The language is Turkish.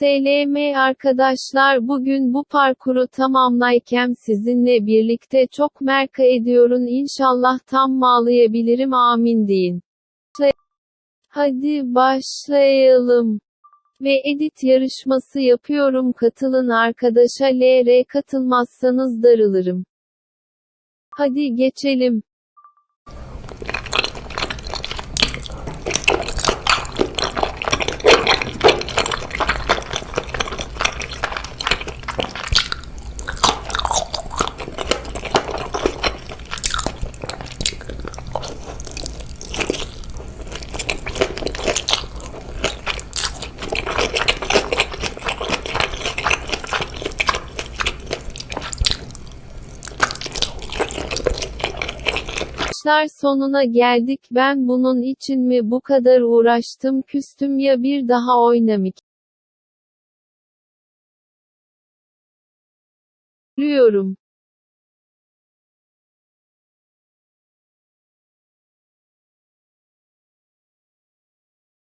SLM arkadaşlar bugün bu parkuru tamamlayken sizinle birlikte çok merak ediyorum inşallah tamamlayabilirim amin deyin. Hadi başlayalım. Ve edit yarışması yapıyorum katılın arkadaşa LR katılmazsanız darılırım. Hadi geçelim. Arkadaşlar sonuna geldik ben bunun için mi bu kadar uğraştım küstüm ya bir daha oynamik. Ölüyorum.